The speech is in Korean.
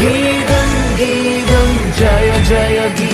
గీతం గీతం జయ జయ గీతం కై